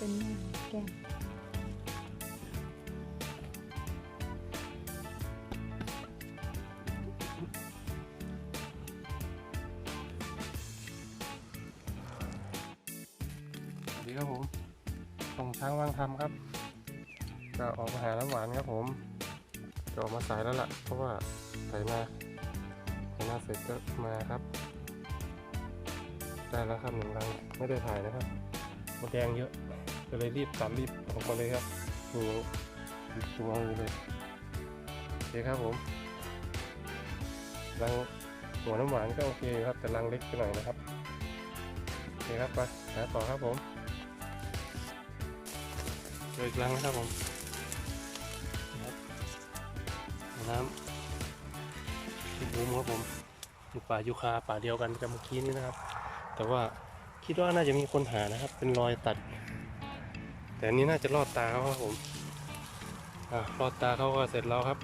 เป็นหน้าแก้มสวัสดีครับผมส่งช้างวางทำครับ ก็ออกมาหาน้ำหวานครับผมจะออกมาสายแล้วล่ะ เพราะว่าไถนาไถนาเสร็จก็มาครับ ได้แล้วครับหนึ่งรังไม่ได้ถ่ายนะครับมดแดงเยอะ ก็เลยรีบตัดรีบออกมาเลยครับดูตัวอยู่เลยโอเคครับผมรังหัวน้ำหวานก็โอเคอยู่ครับแต่รังเล็กไปหน่อยนะครับโอเคครับไปหาต่อครับผมเจออีกรังนะครับผมน้ำที่บูมครับผมอยู่ป่ายูคาป่าเดียวกันกับเมื่อกี้นี้นะครับ แต่ว่าคิดว่าน่าจะมีคนหานะครับ เป็นรอยตัด แต่อันนี้น่าจะรอดตาเขาครับผมอ่ารอดตาเขาก็เสร็จแล้วครับ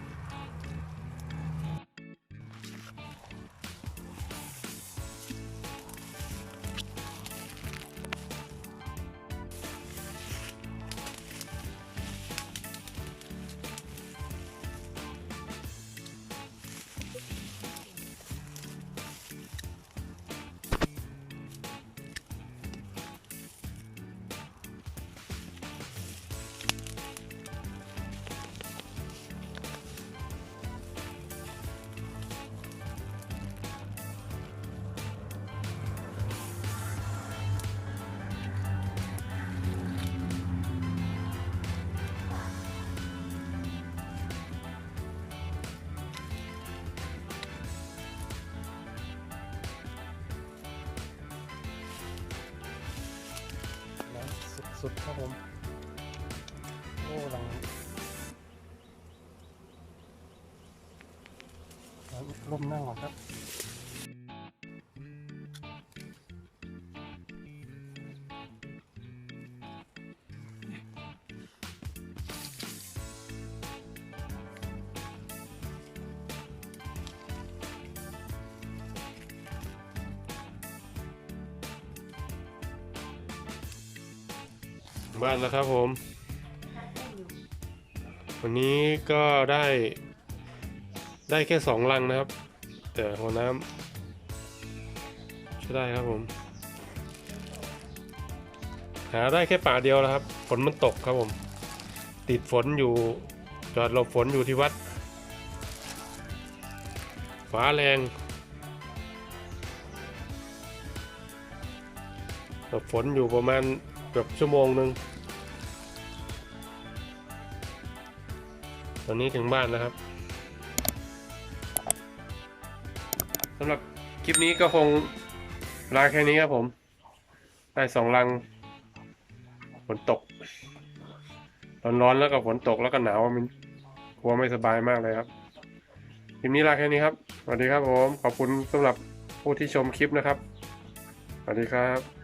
สุดครับผมโอ้หลังร่มนั่งก่อนครับ บ้านแล้วครับผม วันนี้ก็ได้ได้แค่สองลังนะครับ แต่หัวน้ำใช้ได้ครับผม หาได้แค่ป่าเดียวแล้วครับ ฝนมันตกครับผม ติดฝนอยู่จอดหลบฝนอยู่ที่วัดฟ้าแรงหลบฝนอยู่ประมาณ เกือบชั่วโมงหนึ่งตอนนี้ถึงบ้านแล้วครับสำหรับคลิปนี้ก็คงลาแค่นี้ครับผม ได้สองลังฝนตกร้อนๆแล้วก็ฝนตกแล้วก็หนาวมันกลัวไม่สบายมากเลยครับคลิปนี้ลาแค่นี้ครับสวัสดีครับผมขอบคุณสำหรับผู้ที่ชมคลิปนะครับสวัสดีครับ